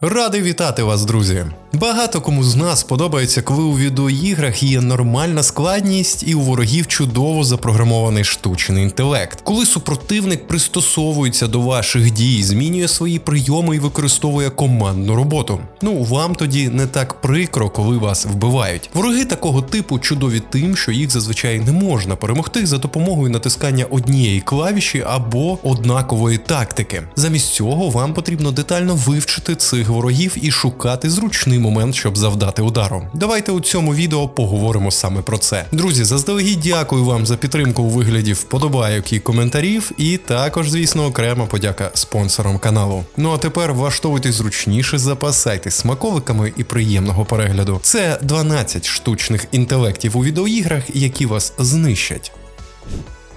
Радий вітати вас, друзі! Багато кому з нас подобається, коли у відеоіграх є нормальна складність і у ворогів чудово запрограмований штучний інтелект. Коли супротивник пристосовується до ваших дій, змінює свої прийоми і використовує командну роботу. Ну вам тоді не так прикро, коли вас вбивають. Вороги такого типу чудові тим, що їх зазвичай не можна перемогти за допомогою натискання однієї клавіші або однакової тактики. Замість цього вам потрібно детально вивчити цих ворогів і шукати зручний момент, щоб завдати удару. Давайте у цьому відео поговоримо саме про це. Друзі, заздалегідь дякую вам за підтримку у вигляді вподобайок і коментарів, і також, звісно, окрема подяка спонсорам каналу. Ну а тепер влаштовуйтесь зручніше, запасайтесь смаковиками і приємного перегляду. Це 12 штучних інтелектів у відеоіграх, які вас знищать.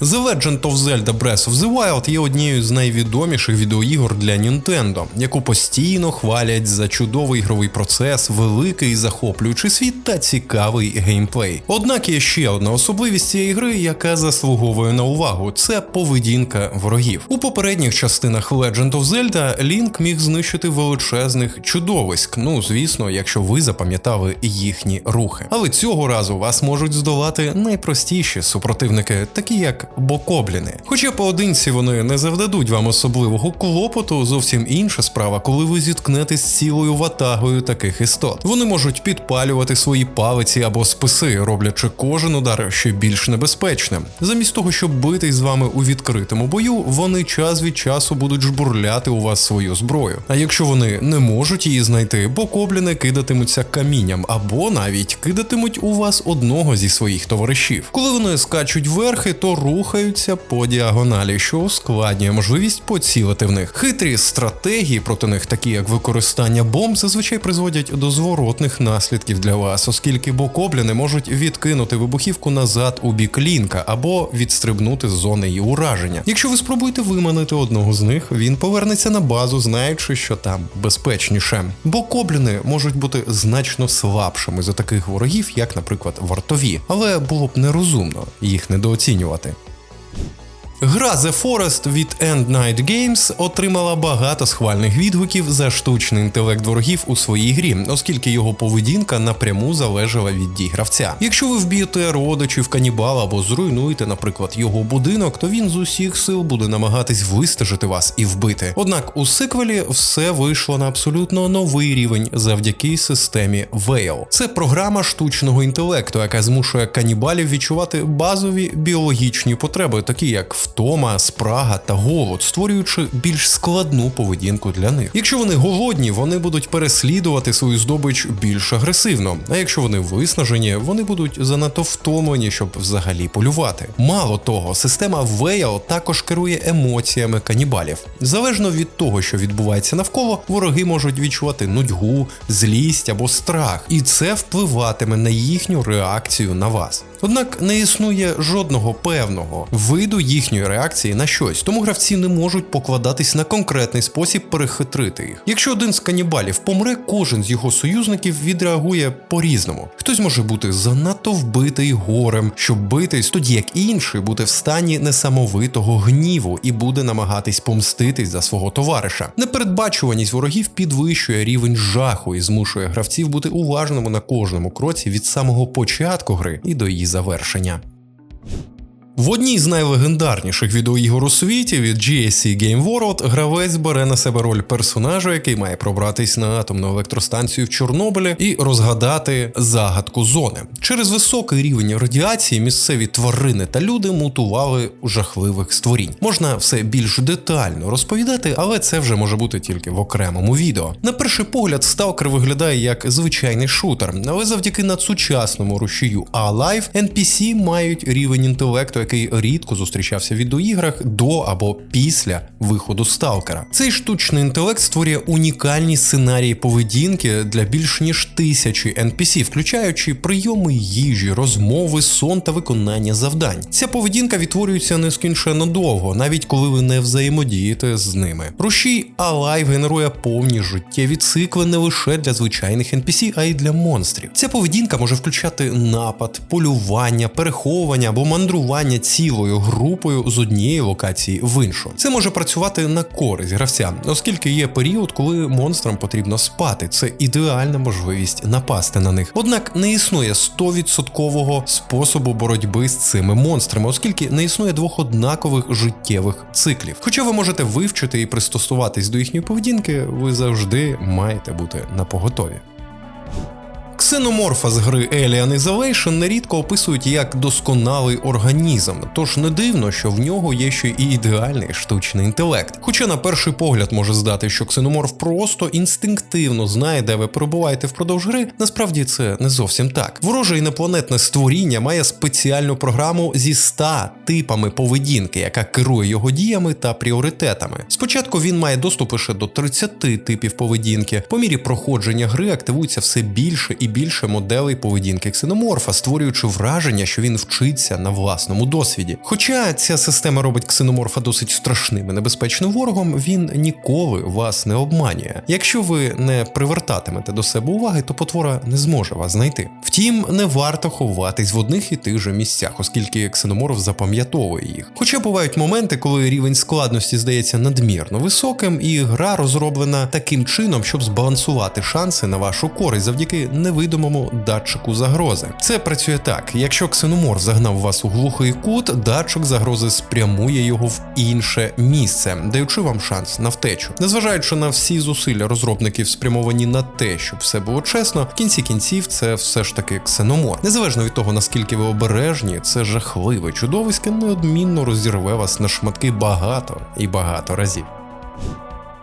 The Legend of Zelda Breath of the Wild є однією з найвідоміших відеоігор для Nintendo, яку постійно хвалять за чудовий ігровий процес, великий захоплюючий світ та цікавий геймплей. Однак є ще одна особливість цієї гри, яка заслуговує на увагу: це поведінка ворогів. У попередніх частинах Legend of Zelda Link міг знищити величезних чудовиськ. Ну звісно, якщо ви запам'ятали їхні рухи. Але цього разу вас можуть здолати найпростіші супротивники, такі як бокобліни. Хоча поодинці вони не завдадуть вам особливого клопоту, зовсім інша справа, коли ви зіткнетесь з цілою ватагою таких істот. Вони можуть підпалювати свої палиці або списи, роблячи кожен удар ще більш небезпечним. Замість того, щоб битись з вами у відкритому бою, вони час від часу будуть жбурляти у вас свою зброю. А якщо вони не можуть її знайти, бокобліни кидатимуться камінням або навіть кидатимуть у вас одного зі своїх товаришів. Коли вони скачуть верхи, то рухаються по діагоналі, що ускладнює можливість поцілити в них. Хитрі стратегії проти них, такі як використання бомб, зазвичай призводять до зворотних наслідків для вас, оскільки бокобліни можуть відкинути вибухівку назад у бік лінка або відстрибнути з зони її ураження. Якщо ви спробуєте виманити одного з них, він повернеться на базу, знаючи, що там безпечніше. Бокобліни можуть бути значно слабшими за таких ворогів, як, наприклад, вартові, але було б нерозумно їх недооцінювати. Гра The Forest від End Night Games отримала багато схвальних відгуків за штучний інтелект ворогів у своїй грі, оскільки його поведінка напряму залежала від дій гравця. Якщо ви вб'єте родичів канібала або зруйнуєте, наприклад, його будинок, то він з усіх сил буде намагатись вистежити вас і вбити. Однак у сиквелі все вийшло на абсолютно новий рівень завдяки системі Veil. Це програма штучного інтелекту, яка змушує канібалів відчувати базові біологічні потреби, такі як втома, спрага та голод, створюючи більш складну поведінку для них. Якщо вони голодні, вони будуть переслідувати свою здобич більш агресивно. А якщо вони виснажені, вони будуть занадто втомлені, щоб взагалі полювати. Мало того, система Veil також керує емоціями канібалів. Залежно від того, що відбувається навколо, вороги можуть відчувати нудьгу, злість або страх, і це впливатиме на їхню реакцію на вас. Однак не існує жодного певного виду їхньої реакції на щось, тому гравці не можуть покладатись на конкретний спосіб перехитрити їх. Якщо один з канібалів помре, кожен з його союзників відреагує по-різному. Хтось може бути занадто вбитий горем, щоб битись, тоді як інший буде в стані несамовитого гніву і буде намагатись помститись за свого товариша. Непередбачуваність ворогів підвищує рівень жаху і змушує гравців бути уважними на кожному кроці від самого початку гри і до її завершення. В одній з найлегендарніших відеоігор у світі від GSC Game World гравець бере на себе роль персонажа, який має пробратись на атомну електростанцію в Чорнобилі і розгадати загадку зони. Через високий рівень радіації місцеві тварини та люди мутували у жахливих створінь. Можна все більш детально розповідати, але це вже може бути тільки в окремому відео. На перший погляд, Stalker виглядає як звичайний шутер, але завдяки надсучасному рушію A-Live NPC мають рівень інтелекту, який рідко зустрічався в відеоіграх до або після виходу сталкера. Цей штучний інтелект створює унікальні сценарії поведінки для більш ніж тисячі NPC, включаючи прийоми їжі, розмови, сон та виконання завдань. Ця поведінка відтворюється нескінченно довго, навіть коли ви не взаємодієте з ними. Рушій Alive генерує повні життєві цикли не лише для звичайних NPC, а й для монстрів. Ця поведінка може включати напад, полювання, переховування або мандрування цілою групою з однієї локації в іншу. Це може працювати на користь гравця, оскільки є період, коли монстрам потрібно спати. Це ідеальна можливість напасти на них. Однак не існує 100% способу боротьби з цими монстрами, оскільки не існує двох однакових життєвих циклів. Хоча ви можете вивчити і пристосуватись до їхньої поведінки, ви завжди маєте бути на поготові. Ксеноморфа з гри Alien Isolation нерідко описують як досконалий організм, тож не дивно, що в нього є ще і ідеальний штучний інтелект. Хоча на перший погляд може здати, що ксеноморф просто інстинктивно знає, де ви перебуваєте впродовж гри, насправді це не зовсім так. Вороже інопланетне створіння має спеціальну програму зі 100 типами поведінки, яка керує його діями та пріоритетами. Спочатку він має доступ лише до 30 типів поведінки. По мірі проходження гри активується все більше і більше моделей поведінки ксеноморфа, створюючи враження, що він вчиться на власному досвіді. Хоча ця система робить ксеноморфа досить страшним і небезпечним ворогом, він ніколи вас не обманює. Якщо ви не привертатимете до себе уваги, то потвора не зможе вас знайти. Втім, не варто ховатись в одних і тих же місцях, оскільки ксеноморф запам'ятовує їх. Хоча бувають моменти, коли рівень складності здається надмірно високим, і гра розроблена таким чином, щоб збалансувати шанси на вашу користь завдяки невидимому датчику загрози. Це працює так: якщо ксеноморф загнав вас у глухий кут, датчик загрози спрямує його в інше місце, даючи вам шанс на втечу. Незважаючи на всі зусилля розробників, спрямовані на те, щоб все було чесно, в кінці кінців це все ж таки ксеноморф. Незалежно від того, наскільки ви обережні, це жахливе чудовисько неодмінно розірве вас на шматки багато і багато разів.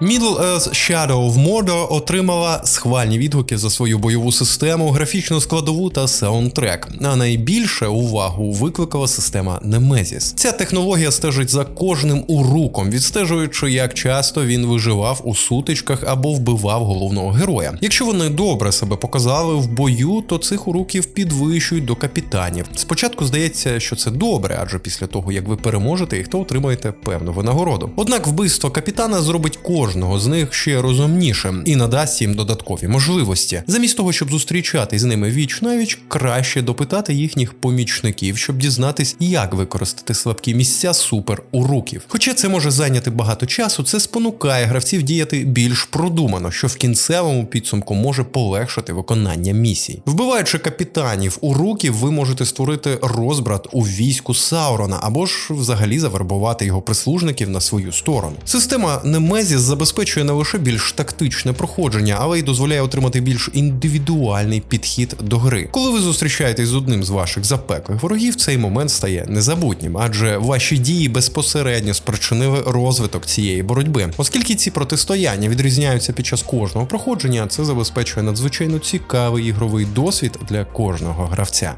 Middle Earth Shadow of Mordor отримала схвальні відгуки за свою бойову систему, графічну складову та саундтрек. А найбільше увагу викликала система Nemesis. Ця технологія стежить за кожним уруком, відстежуючи, як часто він виживав у сутичках або вбивав головного героя. Якщо вони добре себе показали в бою, то цих уроків підвищують до капітанів. Спочатку здається, що це добре, адже після того як ви переможете їх, то отримаєте певну винагороду. Однак вбивство капітана зробить кожного з них ще розумнішим і надасть їм додаткові можливості. Замість того, щоб зустрічатись з ними віч навіч, краще допитати їхніх помічників, щоб дізнатись, як використати слабкі місця супер уруків. Хоча це може зайняти багато часу, це спонукає гравців діяти більш продумано, що в кінцевому підсумку може полегшити виконання місій. Вбиваючи капітанів уруків, ви можете створити розбрат у війську Саурона або ж взагалі завербувати його прислужників на свою сторону. Система Немезіс забезпечує не лише більш тактичне проходження, але й дозволяє отримати більш індивідуальний підхід до гри. Коли ви зустрічаєтесь з одним з ваших запеклих ворогів, цей момент стає незабутнім, адже ваші дії безпосередньо спричинили розвиток цієї боротьби. Оскільки ці протистояння відрізняються під час кожного проходження, це забезпечує надзвичайно цікавий ігровий досвід для кожного гравця.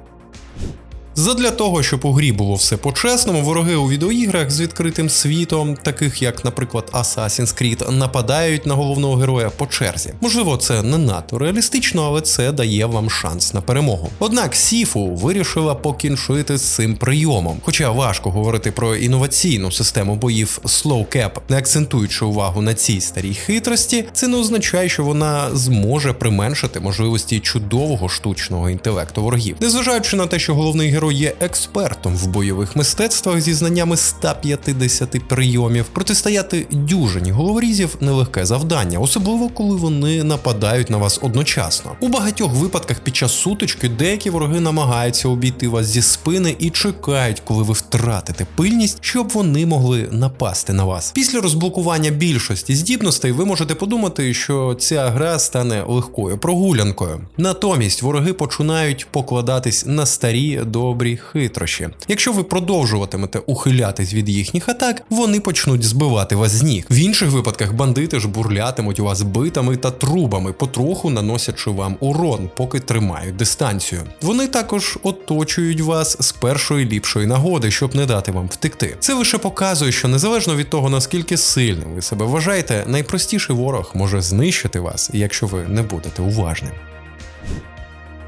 Задля того, щоб у грі було все по-чесному, вороги у відеоіграх з відкритим світом, таких як, наприклад, Assassin's Creed, нападають на головного героя по черзі. Можливо, це не надто реалістично, але це дає вам шанс на перемогу. Однак Сіфу вирішила покінчити з цим прийомом. Хоча важко говорити про інноваційну систему боїв Slow Cap, не акцентуючи увагу на цій старій хитрості, це не означає, що вона зможе применшити можливості чудового штучного інтелекту ворогів. Незважаючи на те, що головний герой є експертом в бойових мистецтвах зі знаннями 150 прийомів. Протистояти дюжині головорізів нелегке завдання, особливо коли вони нападають на вас одночасно. У багатьох випадках під час сутички деякі вороги намагаються обійти вас зі спини і чекають, коли ви втратите пильність, щоб вони могли напасти на вас. Після розблокування більшості здібностей ви можете подумати, що ця гра стане легкою прогулянкою. Натомість вороги починають покладатись на старі добрі хитрощі. Якщо ви продовжуватимете ухилятись від їхніх атак, вони почнуть збивати вас з ніг. В інших випадках бандити ж бурлятимуть вас битами та трубами, потроху наносячи вам урон, поки тримають дистанцію. Вони також оточують вас з першої ліпшої нагоди, щоб не дати вам втекти. Це лише показує, що незалежно від того наскільки сильним ви себе вважаєте, найпростіший ворог може знищити вас, якщо ви не будете уважним.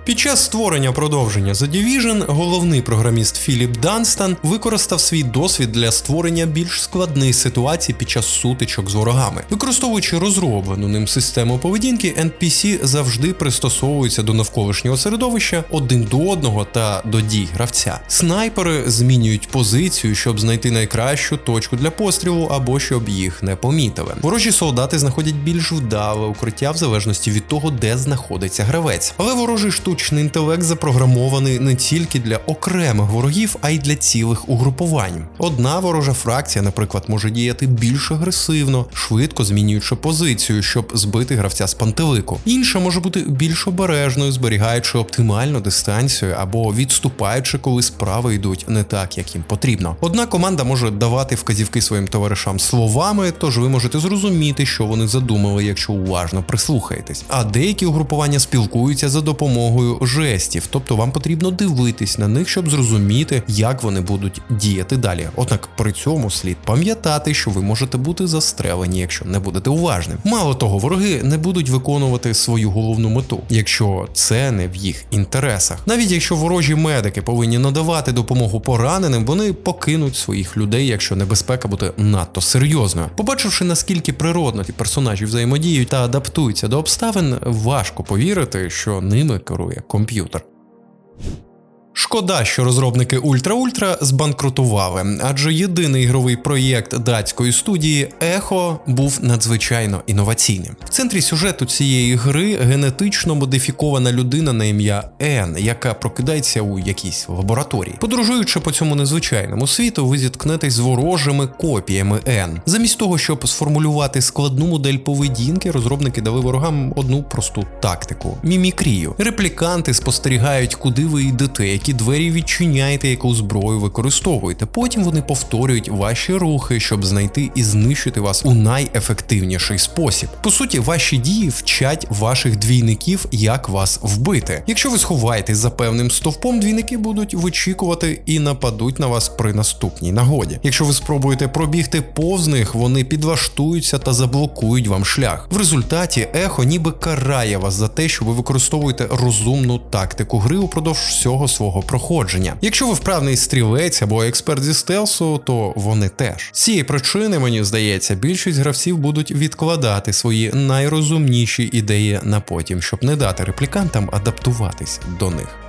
Під час створення продовження The Division головний програміст Філіп Данстан використав свій досвід для створення більш складних ситуацій під час сутичок з ворогами. Використовуючи розроблену ним систему поведінки, NPC завжди пристосовуються до навколишнього середовища один до одного та до дій гравця. Снайпери змінюють позицію, щоб знайти найкращу точку для пострілу або щоб їх не помітили. Ворожі солдати знаходять більш вдале укриття в залежності від того, де знаходиться гравець. Але ворожий штучний інтелект запрограмований не тільки для окремих ворогів, а й для цілих угрупувань. Одна ворожа фракція, наприклад, може діяти більш агресивно, швидко змінюючи позицію, щоб збити гравця з пантелику. Інша може бути більш обережною, зберігаючи оптимальну дистанцію або відступаючи, коли справи йдуть не так, як їм потрібно. Одна команда може давати вказівки своїм товаришам словами, тож ви можете зрозуміти, що вони задумали, якщо уважно прислухаєтесь. А деякі угрупування спілкуються за допомогою жестів, тобто вам потрібно дивитись на них, щоб зрозуміти, як вони будуть діяти далі. Однак при цьому слід пам'ятати, що ви можете бути застрелені, якщо не будете уважним. Мало того, вороги не будуть виконувати свою головну мету, якщо це не в їх інтересах. Навіть якщо ворожі медики повинні надавати допомогу пораненим, вони покинуть своїх людей, якщо небезпека буде надто серйозною. Побачивши наскільки природно ті персонажі взаємодіють та адаптуються до обставин, важко повірити, що ними керує комп'ютер. Шкода, що розробники Ультра Ультра збанкрутували, адже єдиний ігровий проєкт датської студії Ехо був надзвичайно інноваційним. В центрі сюжету цієї гри генетично модифікована людина на ім'я Ен, яка прокидається у якійсь лабораторії. Подорожуючи по цьому незвичайному світу, ви зіткнетесь з ворожими копіями Ен. Замість того, щоб сформулювати складну модель поведінки, розробники дали ворогам одну просту тактику мімікрію. Репліканти спостерігають, куди ви йдете, які двері відчиняєте, яку зброю використовуєте. Потім вони повторюють ваші рухи, щоб знайти і знищити вас у найефективніший спосіб. По суті, ваші дії вчать ваших двійників, як вас вбити. Якщо ви сховаєтесь за певним стовпом, двійники будуть вичікувати і нападуть на вас при наступній нагоді. Якщо ви спробуєте пробігти повз них, вони підлаштуються та заблокують вам шлях. В результаті ехо ніби карає вас за те, що ви використовуєте розумну тактику гри упродовж всього свого проходження. Якщо ви вправний стрілець або експерт зі стелсу, то вони теж. З цієї причини, мені здається, більшість гравців будуть відкладати свої найрозумніші ідеї на потім, щоб не дати реплікантам адаптуватись до них.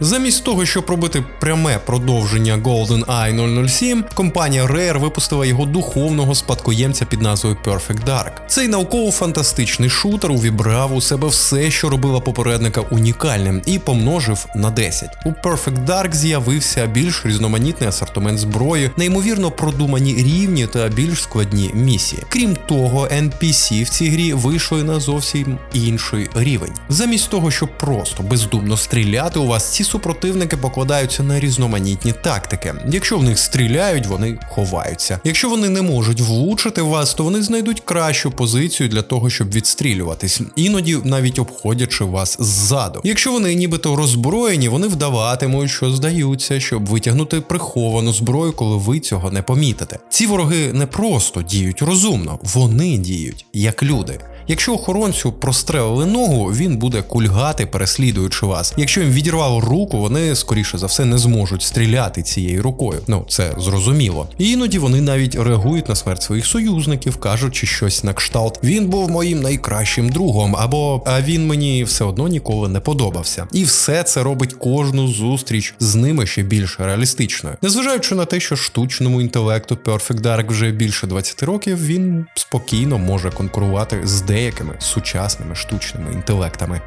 Замість того, щоб робити пряме продовження GoldenEye 007, компанія Rare випустила його духовного спадкоємця під назвою Perfect Dark. Цей науково-фантастичний шутер увібрав у себе все, що робила попередника унікальним, і помножив на 10. У Perfect Dark з'явився більш різноманітний асортимент зброї, неймовірно продумані рівні та більш складні місії. Крім того, NPC в цій грі вийшли на зовсім інший рівень. Замість того, щоб просто бездумно стріляти, у вас ці супротивники покладаються на різноманітні тактики. Якщо в них стріляють, вони ховаються. Якщо вони не можуть влучити вас, то вони знайдуть кращу позицію для того, щоб відстрілюватись, іноді навіть обходячи вас ззаду. Якщо вони нібито роззброєні, вони вдаватимуть, що здаються, щоб витягнути приховану зброю, коли ви цього не помітите. Ці вороги не просто діють розумно, вони діють як люди. Якщо охоронцю прострелили ногу, він буде кульгати, переслідуючи вас. Якщо їм відірвало руку, вони скоріше за все не зможуть стріляти цією рукою. Ну це зрозуміло. І іноді вони навіть реагують на смерть своїх союзників, кажучи щось на кшталт. Він був моїм найкращим другом, або а він мені все одно ніколи не подобався. І все це робить кожну зустріч з ними ще більш реалістичною. Незважаючи на те, що штучному інтелекту Perfect Dark вже більше 20 років, він спокійно може конкурувати з деякими сучасними штучними інтелектами.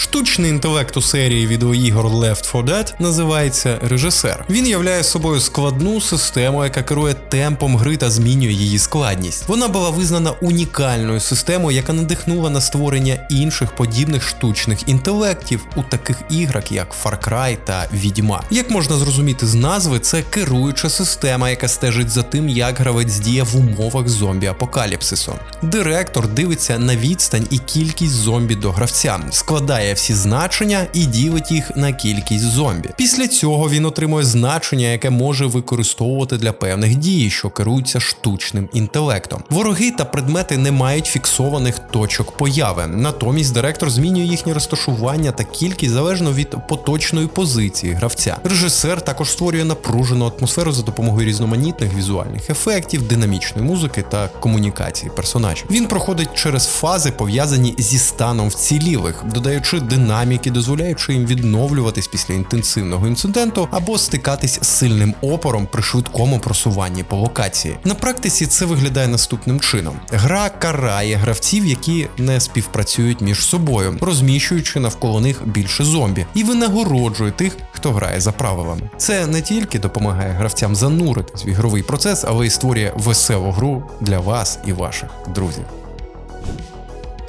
Штучний інтелект у серії відеоігор Left 4 Dead називається режисер. Він являє собою складну систему, яка керує темпом гри та змінює її складність. Вона була визнана унікальною системою, яка надихнула на створення інших подібних штучних інтелектів у таких іграх, як Far Cry та Відьма. Як можна зрозуміти з назви, це керуюча система, яка стежить за тим, як гравець діє в умовах зомбі-апокаліпсису. Директор дивиться на відстань і кількість зомбі до гравця, складає видаляє всі значення і ділить їх на кількість зомбі. Після цього він отримує значення, яке може використовувати для певних дій, що керуються штучним інтелектом. Вороги та предмети не мають фіксованих точок появи. Натомість директор змінює їхнє розташування та кількість залежно від поточної позиції гравця. Режисер також створює напружену атмосферу за допомогою різноманітних візуальних ефектів, динамічної музики та комунікації персонажів. Він проходить через фази, пов'язані зі станом вцілілих, додаючи динаміки, дозволяючи їм відновлюватись після інтенсивного інциденту або стикатись з сильним опором при швидкому просуванні по локації. На практиці це виглядає наступним чином: гра карає гравців, які не співпрацюють між собою, розміщуючи навколо них більше зомбі, і винагороджує тих, хто грає за правилами. Це не тільки допомагає гравцям зануритись в ігровий процес, але й створює веселу гру для вас і ваших друзів.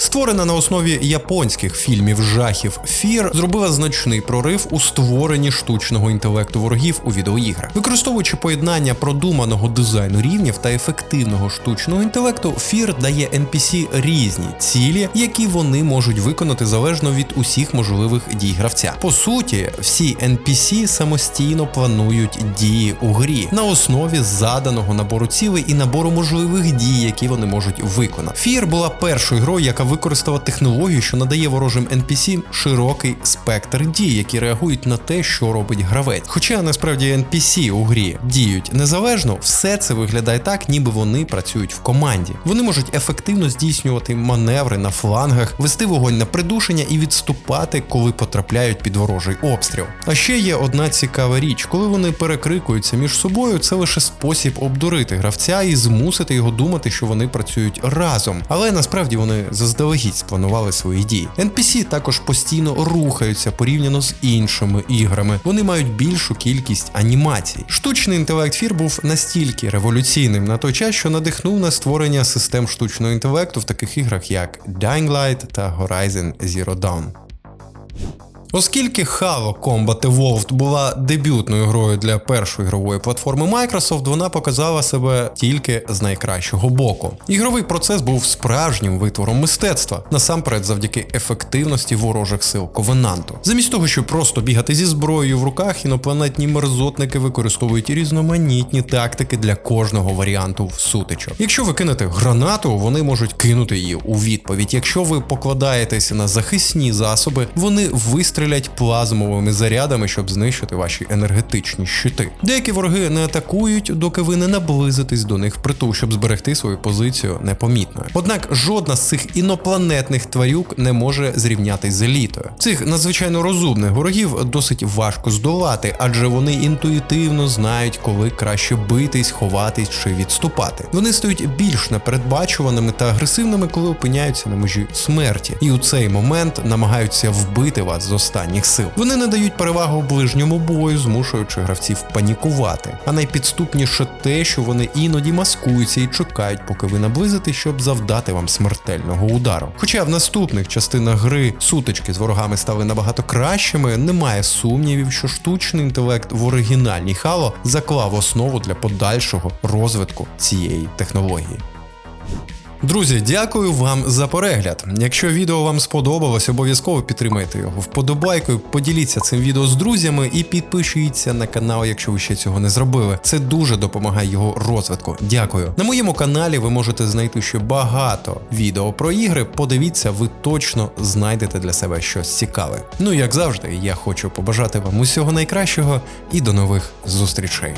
Створена на основі японських фільмів жахів Fear зробила значний прорив у створенні штучного інтелекту ворогів у відеоіграх. Використовуючи поєднання продуманого дизайну рівнів та ефективного штучного інтелекту, Fear дає NPC різні цілі, які вони можуть виконати залежно від усіх можливих дій гравця. По суті, всі NPC самостійно планують дії у грі на основі заданого набору цілей і набору можливих дій, які вони можуть виконати. Fear була першою грою, яка використала технологію, що надає ворожим NPC широкий спектр дій, які реагують на те, що робить гравець. Хоча насправді NPC у грі діють незалежно, все це виглядає так, ніби вони працюють в команді. Вони можуть ефективно здійснювати маневри на флангах, вести вогонь на придушення і відступати, коли потрапляють під ворожий обстріл. А ще є одна цікава річ, коли вони перекрикуються між собою, це лише спосіб обдурити гравця і змусити його думати, що вони працюють разом. Але насправді вони заздалегідь спланували свої дії. NPC також постійно рухаються порівняно з іншими іграми. Вони мають більшу кількість анімацій. Штучний інтелект фір був настільки революційним на той час, що надихнув на створення систем штучного інтелекту в таких іграх, як Dying Light та Horizon Zero Dawn. Оскільки Halo Combat Evolved була дебютною грою для першої ігрової платформи Microsoft, вона показала себе тільки з найкращого боку. Ігровий процес був справжнім витвором мистецтва, насамперед завдяки ефективності ворожих сил Ковенанту. Замість того, щоб просто бігати зі зброєю в руках, інопланетні мерзотники використовують різноманітні тактики для кожного варіанту сутичок. Якщо ви кинете гранату, вони можуть кинути її у відповідь. Якщо ви покладаєтеся на захисні засоби, вони вистрілять стрілять плазмовими зарядами, щоб знищити ваші енергетичні щити. Деякі вороги не атакують, доки ви не наблизитесь до них впритул, щоб зберегти свою позицію непомітною. Однак жодна з цих інопланетних тварюк не може зрівнятись з елітою. Цих надзвичайно розумних ворогів досить важко здолати, адже вони інтуїтивно знають, коли краще битись, ховатись чи відступати. Вони стають більш непередбачуваними та агресивними, коли опиняються на межі смерті, і у цей момент намагаються вбити вас з останніх сил. Вони надають перевагу ближньому бою, змушуючи гравців панікувати. А найпідступніше те, що вони іноді маскуються і чекають, поки ви наблизите, щоб завдати вам смертельного удару. Хоча в наступних частинах гри сутички з ворогами стали набагато кращими, немає сумнівів, що штучний інтелект в оригінальній Halo заклав основу для подальшого розвитку цієї технології. Друзі, дякую вам за перегляд. Якщо відео вам сподобалось, обов'язково підтримайте його вподобайкою, поділіться цим відео з друзями і підпишіться на канал, якщо ви ще цього не зробили. Це дуже допомагає його розвитку. Дякую. На моєму каналі ви можете знайти ще багато відео про ігри. Подивіться, ви точно знайдете для себе щось цікаве. Ну як завжди, я хочу побажати вам усього найкращого і до нових зустрічей.